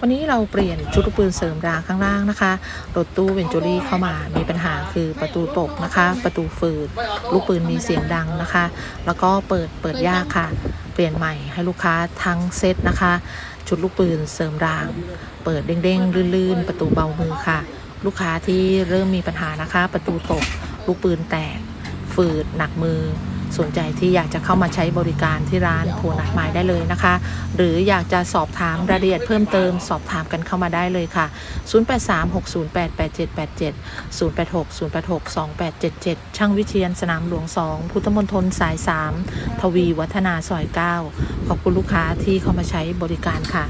วันนี้เราเปลี่ยนชุดลูกปืนเสริมรางข้างล่างนะคะ รถตู้เวนจูรี่เข้ามา มีปัญหาคือประตูตกนะคะ ประตูฝืด ลูกปืนมีเสียงดังนะคะ แล้วก็เปิดเปิดยากค่ะ เปลี่ยนใหม่ให้ลูกค้าทั้งเซตนะคะ ชุดลูกปืนเสริมราง เปิดเด้งๆลื่นๆ ประตูเบามือค่ะ ลูกค้าที่เริ่มมีปัญหานะคะ ประตูตก ลูกปืนแตกฝืดหนักมือ สนใจที่อยากจะเข้ามาใช้บริการที่ร้านโพนัดไม้ได้เลยนะคะ หรืออยากจะสอบถามรายละเอียดเพิ่มเติม สอบถามกันเข้ามาได้เลยค่ะ 0836088787 0860862877 ช่างวิเชียนสนามหลวง 2 พุทธมณฑลสาย 3 ทวีวัฒนาซอย 9 ขอบคุณลูกค้าที่เข้ามาใช้บริการค่ะ